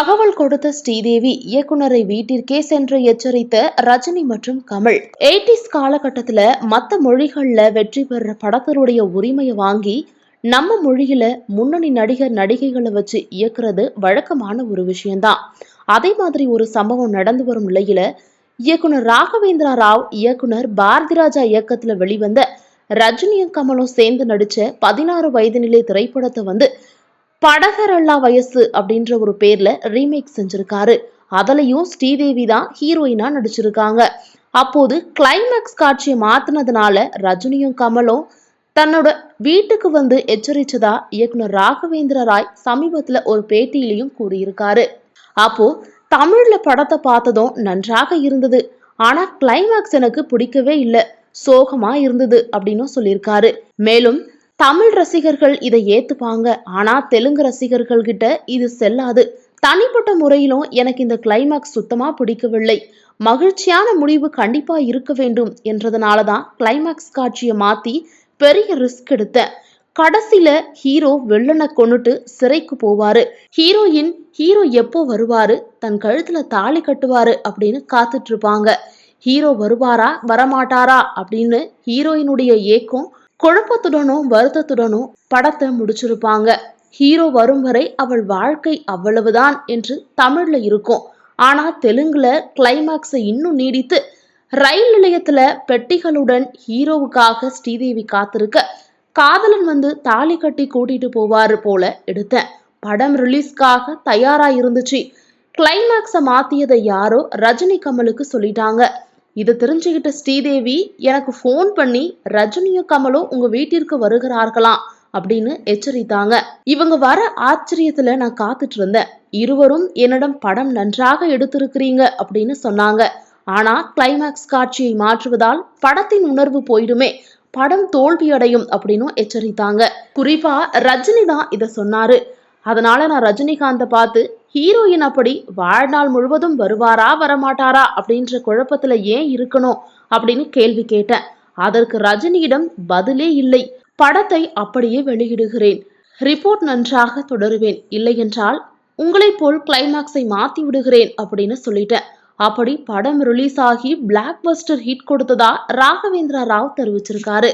தகவல் கொடுத்த ஸ்ரீதேவி இயக்குனரை வீட்டிற்கே சென்று எச்சரித்த ரஜினி மற்றும் கமல். எயிட்டிஸ் காலகட்டத்துல மத்த மொழிகள்ல வெற்றி பெற படத்தருடைய உரிமையை வாங்கி நம்ம மொழியில முன்னணி நடிகர் நடிகைகளை வச்சு இயக்குறது வழக்கமான ஒரு விஷயம்தான். அதே மாதிரி ஒரு சம்பவம் நடந்து வரும் நிலையில இயக்குனர் ராகவேந்திரா ராவ் இயக்குனர் பாரதி ராஜா இயக்கத்துல வெளிவந்த ரஜினியும் கமலும் சேர்ந்து நடிச்ச பதினாறு வயது நிலை திரைப்படத்தை வந்து படகரல்லா வயசு அப்படின்ற ஒரு பேர்ல ரீமேக் செஞ்சிருக்காரு. அதுலயும் ஸ்ரீதேவி தான் ஹீரோயினா நடிச்சிருக்காங்க. அப்போது கிளைமேக்ஸ் காட்சியை மாத்தினதுனால ரஜினியும் கமலும் தன்னோட வீட்டுக்கு வந்து எச்சரிச்சதா இயக்குனர் ராகவேந்திர ராய் சமீபத்துல ஒரு பேட்டியிலையும் கூறியிருக்காரு. அப்போ தமிழ்ல படத்தை பார்த்ததும் நன்றாக இருந்தது. ஆனா கிளைமேக்ஸ் எனக்கு பிடிக்கவே இல்லை. சோகமா இருந்தது அப்படின்னும் சொல்லியிருக்காரு. மேலும் தமிழ் ரசிகர்கள் இதை ஏத்துப்பாங்க. ஆனா தெலுங்கு ரசிகர்கள் கிட்ட இது செல்லாது. தனிப்பட்ட முறையிலும் எனக்கு இந்த கிளைமேக்ஸ் சுத்தமா பிடிக்கவில்லை. மகிழ்ச்சியான முடிவு கண்டிப்பா இருக்க வேண்டும் என்றதுனால தான் கிளைமேக்ஸ் காட்சியை மாத்தி பெரிய ரிஸ்க் எடுத்தேன். கடைசியில ஹீரோ வெள்ளனை கொண்டுட்டு சிறைக்கு போவாரு. ஹீரோயின் ஹீரோ எப்போ வருவாரு? தன் கழுத்துல தாலி கட்டுவாரு அப்படின்னு காத்துட்டு இருப்பாங்க. ஹீரோ வருவாரா? வரமாட்டாரா? அப்படின்னு ஹீரோயினுடைய ஏக்கம் குழப்பத்துடனும் வருத்தத்துடனும் படத்தை முடிச்சிருப்பாங்க. ஹீரோ வரும் வரை அவள் வாழ்க்கை அவ்வளவுதான் என்று தமிழ்ல இருக்கும். ஆனா தெலுங்குல கிளைமாக்ஸை இன்னும் நீடித்து ரயில் நிலையத்துல பெட்டிகளுடன் ஹீரோவுக்காக ஸ்ரீதேவி காத்திருக்க காதலன் வந்து தாலி கட்டி கூட்டிட்டு போவாரு போல எடுத்தேன். படம் ரிலீஸ்க்காக தயாரா இருந்துச்சு. கிளைமேக்ஸை மாத்தியதை யாரோ ரஜினி கமலுக்கு சொல்லிட்டாங்க. இதை தெரிஞ்சுக்கிட்ட ஸ்ரீதேவி எனக்கு ஃபோன் பண்ணி ரஜினியும் கமலும் உங்க வீட்டிற்கு வருகிறார்களாம் அப்படின்னு எச்சரித்தாங்க. இவங்க வர ஆச்சரியத்துல நான் காத்துட்டு இருந்தேன். இருவரும் என்னிடம் படம் நன்றாக எடுத்திருக்கிறீங்க அப்படின்னு சொன்னாங்க. ஆனா கிளைமேக்ஸ் காட்சியை மாற்றுவதால் படத்தின் உணர்வு போயிடுமே. படம் தோல்வியடையும் அப்படின்னு எச்சரித்தாங்க. குறிப்பா ரஜினி தான் இதை சொன்னாரு. அதனால நான் ரஜினிகாந்தை பார்த்து ஹீரோயின் அப்படி வாழ்நாள் முழுவதும் வருவாரா வரமாட்டாரா அப்படின்ற குழப்பத்துல ஏன் இருக்கணும் அப்படின்னு கேள்வி கேட்டேன். அதற்கு ரஜினியிடம் பதிலே இல்லை. படத்தை அப்படியே வெளியிடுகிறேன். ரிப்போர்ட் நன்றாக தொடருவேன். இல்லையென்றால் உங்களைப் போல் கிளைமேக்ஸை மாத்தி விடுகிறேன் அப்படின்னு சொல்லிட்டேன். அப்படி படம் ரிலீஸ் ஆகி பிளாக் பஸ்டர் ஹிட் கொடுத்ததா ராகவேந்திரா ராவ் தெரிவிச்சிருக்காரு.